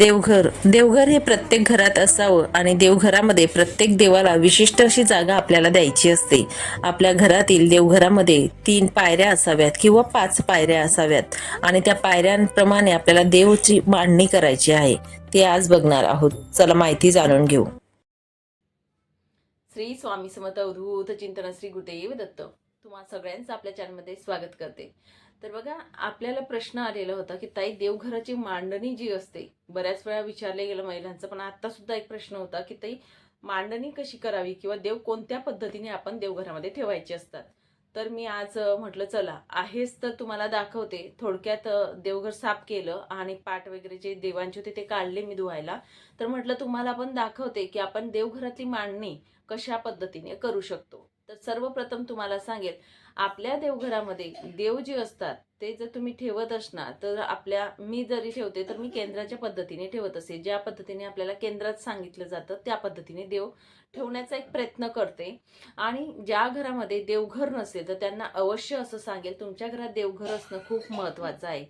देवघर. देवघर हे प्रत्येक घरात असावं आणि देवघरामध्ये प्रत्येक देवाला विशिष्ट अशी जागा आपल्याला द्यायची असते. आपल्या घरातील देवघरामध्ये तीन पायऱ्या असाव्यात किंवा पाच पायऱ्या असाव्यात आणि त्या पायऱ्यांप्रमाणे आपल्याला देवची मांडणी करायची आहे. ते आज बघणार आहोत. चला माहिती जाणून घेऊ. श्री स्वामी समर्थ अवधूत चिंतन श्री गुरुदेव दत्त. तुम्हा सगळ्यांचं आपल्या चॅनलमध्ये स्वागत करते. तर बघा आपल्याला प्रश्न आलेला होता की ताई देवघराची मांडणी जी असते बऱ्याच वेळा विचारले गेलं महिलांचं पण आता सुद्धा एक प्रश्न होता की ताई मांडणी कशी करावी किंवा देव कोणत्या पद्धतीने आपण देवघरामध्ये ठेवायचे असतात? तर मी आज म्हटलं चला आहेच तर तुम्हाला दाखवते थोडक्यात देवघर साफ केलं आणि पाट वगैरे जे देवांचे होते ते काढले मी धुवायला. तर म्हटलं तुम्हाला पण दाखवते की आपण देवघरातली मांडणी कशा पद्धतीने करू शकतो. तर सर्वप्रथम तुम्हाला सांगेल आपल्या देवघरामध्ये देव जे असतात ते जर तुम्ही ठेवत असणार तर आपल्या मी जरी ठेवते तर मी केंद्राच्या पद्धतीने ठेवत असे. ज्या पद्धतीने आपल्याला केंद्रात सांगितलं जातं त्या पद्धतीने देव ठेवण्याचा एक प्रयत्न करते. आणि ज्या घरामध्ये देवघर नसेल तर त्यांना अवश्य असं सांगेल तुमच्या घरात देवघर असणं खूप महत्त्वाचं आहे.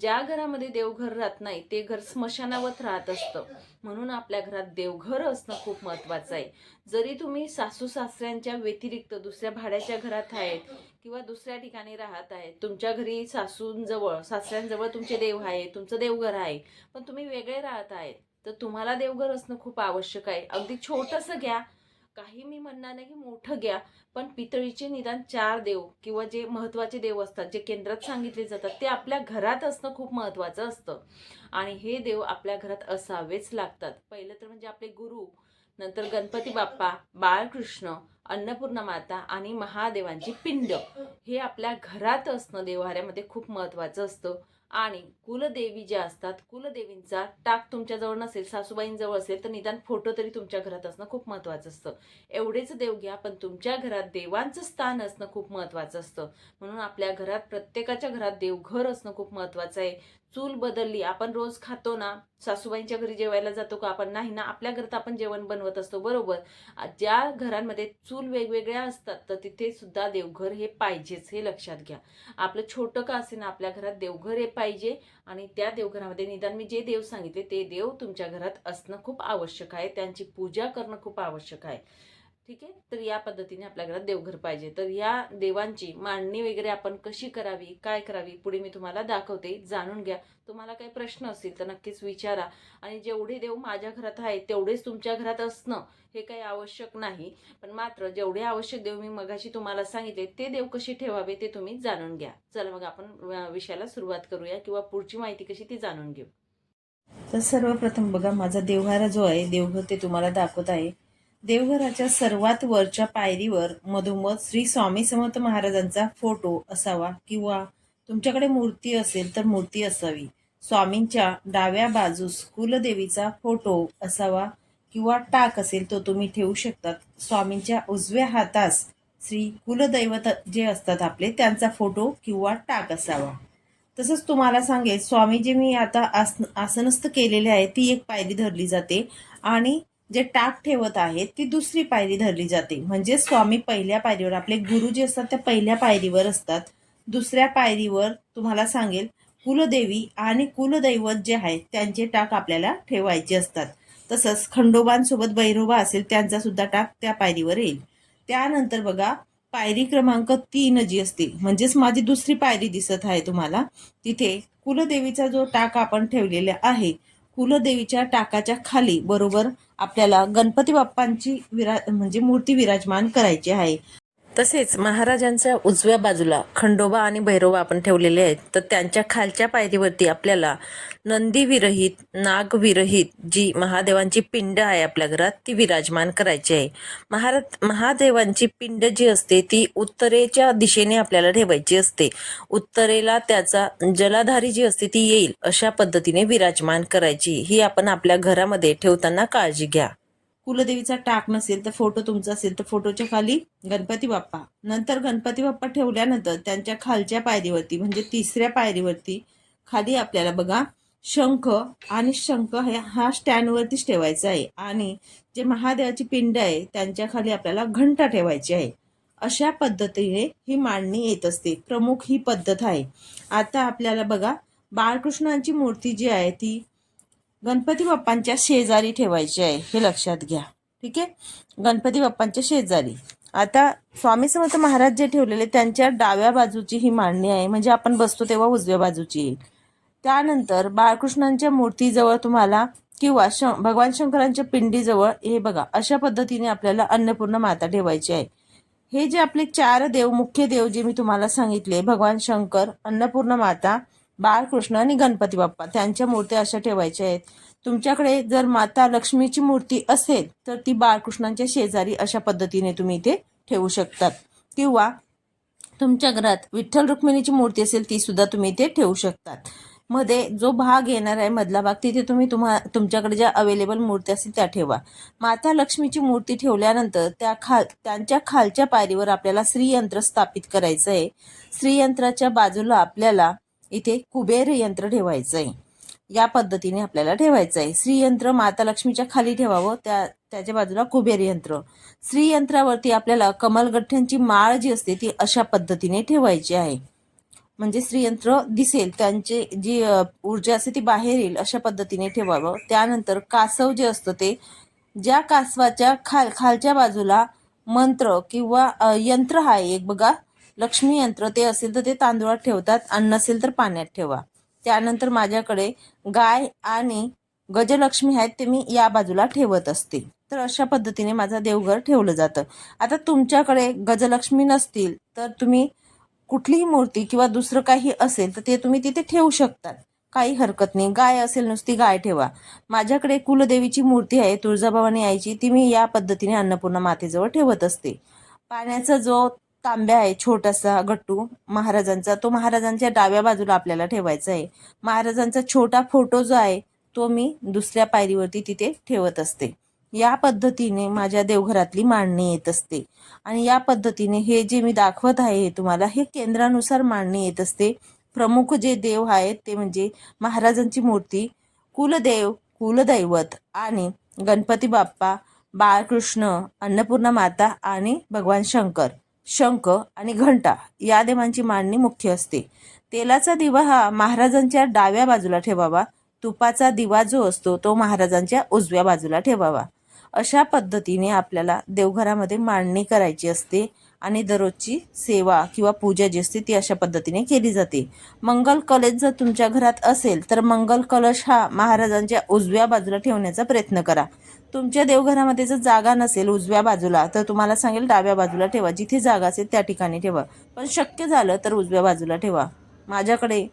ज्या घरामध्ये देवघर राहत नाही ते घर स्मशानावत राहत असतं. म्हणून आपल्या घरात देवघर असणं खूप महत्त्वाचं आहे. जरी तुम्ही सासू सासऱ्यांच्या व्यतिरिक्त दुसऱ्या भाड्याच्या घरात आहेत किंवा दुसऱ्या ठिकाणी राहत आहेत तुमच्या घरी सासूंजवळ सासऱ्यांजवळ तुमचे देव आहे तुमचं देवघर आहे पण तुम्ही वेगळे राहत आहेत. तर तुम्हाला देवघर असणं खूप आवश्यक आहे. अगदी छोटंसं घ्या. काही मी म्हणणार नाही की मोठं घ्या पण पितळीचे निदान चार देव किंवा जे महत्त्वाचे देव असतात जे केंद्रात सांगितले जातात ते आपल्या घरात असणं खूप महत्त्वाचं असतं. आणि हे देव आपल्या घरात असावेच लागतात. पहिलं तर म्हणजे आपले गुरु नंतर गणपती बाप्पा बाळकृष्ण अन्नपूर्णा माता आणि महादेवांची पिंड. हे आपल्या घरात असणं देवाऱ्यामध्ये खूप महत्त्वाचं असतं. आणि कुलदेवी ज्या असतात कुलदेवींचा टाक तुमच्याजवळ नसेल सासूबाईंजवळ असेल तर निदान फोटो तरी तुमच्या घरात असणं खूप महत्त्वाचं असतं. एवढेच देव घ्या पण तुमच्या घरात देवांचं स्थान असणं खूप महत्त्वाचं असतं. म्हणून आपल्या घरात प्रत्येकाच्या घरात देवघर असणं खूप महत्त्वाचं आहे. चूल बदलली आपण रोज खातो ना सासूबाईंच्या घरी जेवायला जातो का आपण नाही ना आपल्या घरात आपण जेवण बनवत असतो बरोबर? ज्या घरांमध्ये चूल वेगवेगळ्या असतात तर तिथे सुद्धा देवघर हे पाहिजेच हे लक्षात घ्या. आपलं छोटं का असे ना आपल्या घरात देवघर हे पाहिजे आणि त्या देवघरामध्ये निदान मी जे देव सांगितले ते देव तुमच्या घरात असणं खूप आवश्यक आहे त्यांची पूजा करणं खूप आवश्यक आहे. ठीक आहे? तर या पद्धतीने आपल्या घरात देवघर पाहिजे. तर या देवांची मांडणी वगैरे आपण कशी करावी? काय करावी? पुढे मी तुम्हाला दाखवते. जाणून घ्या. तुम्हाला काही प्रश्न असतील तर नक्कीच विचारा. आणि जेवढे देव माझ्या घरात आहेत तेवढेच तुमच्या घरात असणं हे काही आवश्यक नाही. पण मात्र जेवढे आवश्यक देव मी मगाशी तुम्हाला सांगितले ते देव कसे ठेवावे ते तुम्ही जाणून घ्या. चला मग आपण विषयाला सुरुवात करूया किंवा पुढची माहिती कशी ती जाणून घेऊ. तर सर्वप्रथम बघा माझा देवघारा जो आहे देवघर ते तुम्हाला दाखवत आहे. देवघराच्या सर्वात वरच्या पायरीवर मधोमध श्री स्वामी समर्थ महाराजांचा फोटो असावा किंवा तुमच्याकडे मूर्ती असेल तर मूर्ती असावी. स्वामींच्या डाव्या बाजूस कुलदेवीचा फोटो असावा किंवा टाक असेल तो तुम्ही ठेवू शकतात. स्वामींच्या उजव्या हातास श्री कुलदैवत जे असतात आपले त्यांचा फोटो किंवा टाक असावा. तसंच तुम्हाला सांगेल स्वामी जे मी आता आस आसनस्थ केलेले आहे ती एक पायरी धरली जाते आणि जे टाक ठेवत आहेत ती दुसरी पायरी धरली जाते. म्हणजे स्वामी पहिल्या पायरीवर आपले गुरु जे असतात त्या पहिल्या पायरीवर असतात. दुसऱ्या पायरीवर तुम्हाला सांगेल कुलदेवी आणि कुलदैवत जे आहेत त्यांचे टाक आपल्याला ठेवायचे असतात. तसंच खंडोबांसोबत बैरोबा असेल त्यांचा सुद्धा टाक त्या पायरीवर येईल. त्यानंतर बघा पायरी क्रमांक तीन जी असते म्हणजेच माझी दुसरी पायरी दिसत आहे तुम्हाला. तिथे कुलदेवीचा जो टाक आपण ठेवलेला आहे कुलदेवीच्या टाकाच्या खाली बरोबर आपल्याला गणपती बाप्पांची विरा म्हणजे मूर्ती विराजमान करायची आहे. तसेच महाराजांच्या उजव्या बाजूला खंडोबा आणि भैरोबा आपण ठेवलेले आहेत. तर त्यांच्या खालच्या पायरीवरती आपल्याला नंदीविरहित नागविरहित जी महादेवांची पिंड आहे आपल्या घरात ती विराजमान करायची आहे. महाराज महादेवांची पिंड जी असते ती उत्तरेच्या दिशेने आपल्याला ठेवायची असते. उत्तरेला त्याचा जलाधारी जी असते ती येईल अशा पद्धतीने विराजमान करायची. ही आपण आपल्या घरामध्ये ठेवताना काळजी घ्या. कुलदेवीचा टाक नसेल तर फोटो तुमचा असेल तर फोटोच्या खाली गणपती बाप्पा. नंतर गणपती बाप्पा ठेवल्यानंतर त्यांच्या खालच्या पायरीवरती म्हणजे तिसऱ्या पायरीवरती खाली आपल्याला बघा शंख आणि शंख हे हा स्टँडवरतीच ठेवायचा आहे. आणि जे महादेवाची पिंड आहे त्यांच्या खाली आपल्याला घंटा ठेवायची आहे. अशा पद्धतीने ही मांडणी येत असते. प्रमुख ही पद्धत आहे. आता आपल्याला बघा बाळकृष्णांची मूर्ती जी आहे ती गणपती बाप्पांच्या शेजारी ठेवायचे आहे हे लक्षात घ्या. ठीक आहे? गणपती बाप्पांच्या शेजारी. आता स्वामी समर्थ महाराज जे ठेवलेले त्यांच्या डाव्या बाजूची ही मांडणी आहे. म्हणजे आपण बसतो तेव्हा उजव्या बाजूची येईल. त्यानंतर बाळकृष्णांच्या मूर्तीजवळ तुम्हाला किंवा श भगवान शंकरांच्या पिंडीजवळ हे बघा अशा पद्धतीने आपल्याला अन्नपूर्ण माता ठेवायची आहे. हे जे आपले चार देव मुख्य देव जे मी तुम्हाला सांगितले भगवान शंकर अन्नपूर्ण माता बाळकृष्ण आणि गणपती बाप्पा त्यांच्या मूर्त्या अशा ठेवायच्या आहेत. तुमच्याकडे जर माता लक्ष्मीची मूर्ती असेल तर ती बाळकृष्णांच्या शेजारी अशा पद्धतीने तुम्ही इथे ठेवू शकतात. किंवा तुमच्या घरात विठ्ठल रुक्मिणीची मूर्ती असेल ती सुद्धा तुम्ही इथे ठेवू शकतात. मध्ये जो भाग येणार आहे मधला भाग तिथे तुम्ही तुम्हा तुमच्याकडे ज्या अवेलेबल मूर्ती असतील त्या ठेवा. माता लक्ष्मीची मूर्ती ठेवल्यानंतर त्या खाल त्यांच्या खालच्या पायरीवर आपल्याला श्रीयंत्र स्थापित करायचं आहे श्रीयंत्राच्या बाजूला आपल्याला इथे कुबेर यंत्र ठेवायचं आहे या पद्धतीने आपल्याला ठेवायचं आहे श्रीयंत्र माता लक्ष्मीच्या खाली ठेवावं त्या त्याच्या बाजूला कुबेर यंत्र. श्रीयंत्रावरती आपल्याला कमलगठ्ठ्यांची माळ जी असते ती अशा पद्धतीने ठेवायची आहे. म्हणजे श्रीयंत्र दिसेल त्यांची जी ऊर्जा असते ती बाहेर येईल अशा पद्धतीने ठेवावं. त्यानंतर कासव जे असतं ते ज्या कासवाच्या खाल खालच्या बाजूला मंत्र किंवा यंत्र आहे एक बघा. लक्ष्मी यंत्र ते असेल तर ते तांदूळात ठेवतात. आणि नसेल तर पाण्यात ठेवा. त्यानंतर माझ्याकडे गाय आणि गजलक्ष्मी आहेत ते मी या बाजूला ठेवत असते. तर अशा पद्धतीने माझं देवघर ठेवलं जातं. आता तुमच्याकडे गजलक्ष्मी नसतील तर तुम्ही कुठलीही मूर्ती किंवा दुसरं काही असेल तर ते तुम्ही तिथे ठेवू शकतात. काही हरकत नाही. गाय असेल नुसती गाय ठेवा. माझ्याकडे कुलदेवीची मूर्ती आहे तुळजाभवानी आईची ती मी या पद्धतीने अन्नपूर्णा मातेजवळ ठेवत असते. पाण्याचा जो तांब्या आहे छोटासा गट्टू महाराजांचा. तो महाराजांच्या डाव्या बाजूला आपल्याला ठेवायचा आहे. महाराजांचा छोटा फोटो जो आहे तो मी दुसऱ्या पायरीवरती तिथे ठेवत असते. या पद्धतीने माझ्या देवघरातली मांडणी येत असते. आणि या पद्धतीने हे जे मी दाखवत आहे हे तुम्हाला हे केंद्रानुसार मांडणी येत असते. प्रमुख जे देव आहेत ते म्हणजे महाराजांची मूर्ती कुलदेव कुलदैवत आणि गणपती बाप्पा बाळकृष्ण अन्नपूर्णा माता आणि भगवान शंकर. शंख आणि घंटा या देवांची मांडणी मुख्य असते. तेलाचा दिवा हा महाराजांच्या डाव्या बाजूला ठेवावा. तुपाचा दिवा जो असतो तो महाराजांच्या उजव्या बाजूला ठेवावा. अशा पद्धतीने आपल्याला देवघरामध्ये मांडणी करायची असते. आणि दररोजची सेवा किंवा पूजा जी असते ती अशा पद्धतीने केली जाते. मंगल कलश जर तुमच्या घरात असेल तर मंगल कलश हा महाराजांच्या उजव्या बाजूला ठेवण्याचा प्रयत्न करा. तुमच्या देवघरामध्ये जर जागा नसेल उजव्या बाजूला तर तुम्हाला सांगेल डाव्या बाजूला ठेवा. जिथे जागा असेल त्या ठिकाणी ठेवा. पण शक्य झालं तर उजव्या बाजूला ठेवा. माझ्याकडे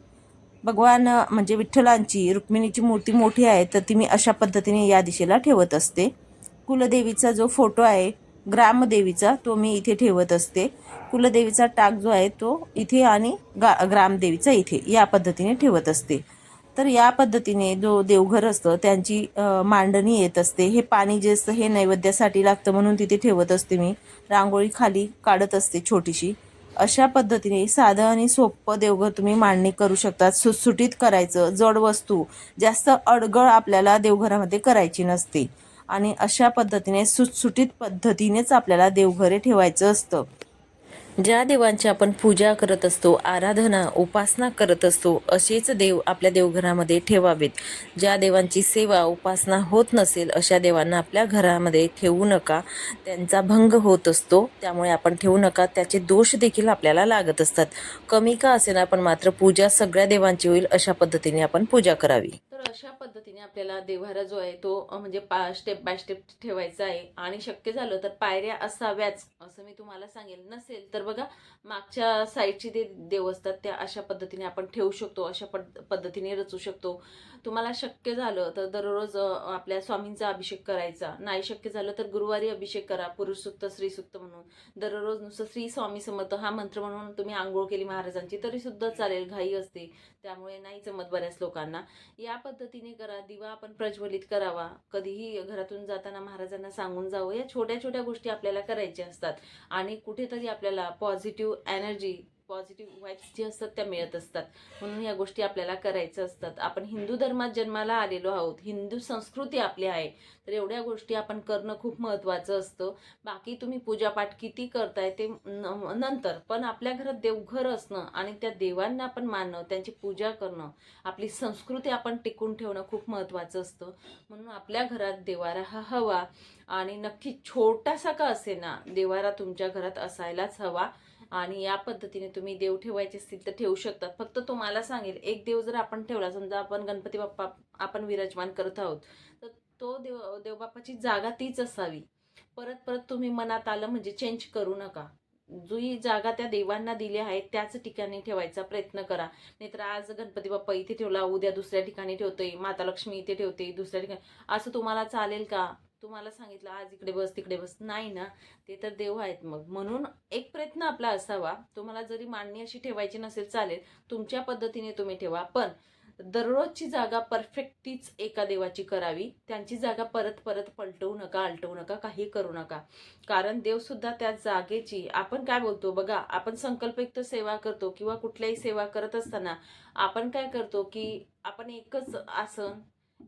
भगवान म्हणजे विठ्ठलांची रुक्मिणीची मूर्ती मोठी आहे तर ती मी अशा पद्धतीने या दिशेला ठेवत असते. कुलदेवीचा जो फोटो आहे ग्रामदेवीचा तो मी इथे ठेवत असते. कुलदेवीचा टाक जो आहे तो इथे आणि गा ग्रामदेवीचा इथे या पद्धतीने ठेवत असते. तर या पद्धतीने जो देवघर असतं त्यांची मांडणी येत असते. हे पाणी जे असतं हे नैवेद्यासाठी लागतं म्हणून तिथे ठेवत असते मी. रांगोळी खाली काढत असते छोटीशी. अशा पद्धतीने साधं आणि सोपं देवघर तुम्ही मांडणी करू शकता सुटसुटीत करायचं. जड वस्तू जास्त अडगळ आपल्याला देवघरामध्ये करायची नसते. आणि अशा पद्धतीने सुटसुटीत पद्धतीनेच आपल्याला देवघरे ठेवायचं असतं. ज्या देवांची आपण पूजा करत असतो आराधना उपासना करत असतो असेच देव आपल्या देवघरामध्ये ठेवावेत. ज्या देवांची सेवा उपासना होत नसेल अशा देवांना आपल्या घरामध्ये ठेवू नका. त्यांचा भंग होत असतो त्यामुळे आपण ठेवू नका. त्याचे दोष देखील आपल्याला लागत असतात. कमी का असेल पण मात्र पूजा सगळ्या देवांची होईल अशा पद्धतीने आपण पूजा करावी. तर अशा पद्धतीने आपल्याला देव्हारा जो आहे तो म्हणजे पा स्टेप बाय स्टेप ठेवायचा आहे. आणि शक्य झालं तर पायऱ्या असाव्याच असं मी तुम्हाला सांगेल. नसेल तर बघा मागच्या साईडचे जे देव असतात त्या अशा पद्धतीने आपण ठेवू शकतो अशा पद पद्धतीने रचू शकतो. तुम्हाला शक्य झालं तर दररोज आपल्या स्वामींचा अभिषेक करायचा. नाही शक्य झालं तर गुरुवारी अभिषेक करा पुरुषसुक्त स्त्रीसुक्त म्हणून. दररोज नुसतं श्री स्वामी समर्थ हा मंत्र म्हणून तुम्ही आंघोळ केली महाराजांची तरीसुद्धा चालेल घाई असते. त्यामुळे नाही जमत बऱ्याच लोकांना. या पद्धतीने करा दिवा आपण प्रज्वलित करावा. कधीही घरातून जाताना महाराजांना सांगून जावं. या छोट्या छोट्या गोष्टी आपल्याला करायच्या असतात. आणि कुठेतरी आपल्याला पॉझिटिव्ह एनर्जी पॉझिटिव्ह वाईब्स जे असतात त्या मिळत असतात. म्हणून या गोष्टी आपल्याला करायच्या असतात. आपण हिंदू धर्मात जन्माला आलेलो आहोत हिंदू संस्कृती आपली आहे तर एवढ्या गोष्टी आपण करणं खूप महत्त्वाचं असतं. बाकी तुम्ही पूजापाठ किती करताय ते न- नंतर पण आपल्या घरात देवघर असणं आणि त्या देवांना आपण मानणं त्यांची पूजा करणं आपली संस्कृती आपण टिकून ठेवणं खूप महत्त्वाचं असतं. म्हणून आपल्या घरात देवारा हा हवा आणि नक्की छोटासा का असे ना देवारा तुमच्या घरात असायलाच हवा. आणि या पद्धतीने तुम्ही देव ठेवायचे असतील तर ठेवू शकतात. फक्त तुम्हाला सांगेल एक देव जर आपण ठेवला समजा आपण गणपती बाप्पा आपण विराजमान करत आहोत तर तो देव देवबाप्पाची जागा तीच असावी. परत परत तुम्ही मनात आलं म्हणजे चेंज करू नका. जी जागा त्या देवांना दिली आहे त्याच ठिकाणी ठेवायचा प्रयत्न करा. नाहीतर आज गणपती बाप्पा इथे ठेवला उद्या दुसऱ्या ठिकाणी ठेवतोय माता लक्ष्मी इथे ठेवते दुसऱ्या ठिकाणी. असं तुम्हाला चालेल का? तुम्हाला सांगितलं आज इकडे बस तिकडे बस. नाही ना ते तर देव आहेत मग. म्हणून एक प्रयत्न आपला असावा. तुम्हाला जरी मांडणी अशी ठेवायची नसेल चालेल. तुमच्या पद्धतीने तुम्ही ठेवा. पण दररोजची जागा परफेक्ट तीच एका देवाची करावी. त्यांची जागा परत परत पलटवू नका आलटवू नका काही करू नका. कारण देवसुद्धा त्या जागेची आपण काय बोलतो बघा आपण संकल्पयुक्त सेवा करतो किंवा कुठल्याही सेवा करत असताना आपण काय करतो की आपण एकच आसन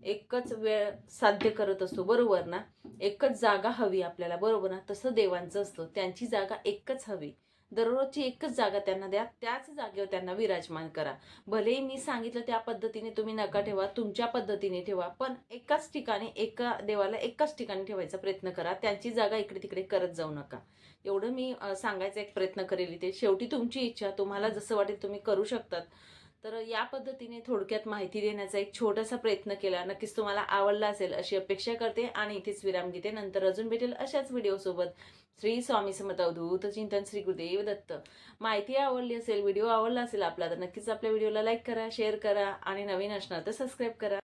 एकच वेळ साध्य करत असतो बरोबर ना? एकच जागा हवी आपल्याला बरोबर ना? तसं देवांचं असतं त्यांची जागा एकच हवी. दररोजची एकच जागा त्यांना द्या त्याच जागेवर त्यांना विराजमान करा. भलेही मी सांगितलं त्या पद्धतीने तुम्ही नका ठेवा तुमच्या पद्धतीने ठेवा पण एकाच ठिकाणी एका देवाला एकाच ठिकाणी ठेवायचा प्रयत्न करा त्यांची जागा इकडे तिकडे करत जाऊ नका. एवढं मी सांगायचा एक प्रयत्न करेल इथे. शेवटी तुमची इच्छा तुम्हाला जसं वाटेल तुम्ही करू शकतात. तर या पद्धतीने थोडक्यात माहिती देण्याचा एक छोटासा प्रयत्न केला. नक्कीच तुम्हाला आवडला असेल अशी अपेक्षा करते आणि इथेच विराम घेते. नंतर अजून भेटेल अशाच व्हिडिओसोबत श्री स्वामी समत अवधूत चिंतन श्री गुरुदेव दत्त. माहिती आवडली असेल व्हिडिओ आवडला असेल आपला तर नक्कीच आपल्या व्हिडिओला लाईक करा शेअर करा आणि नवीन असणार तर सबस्क्राईब करा.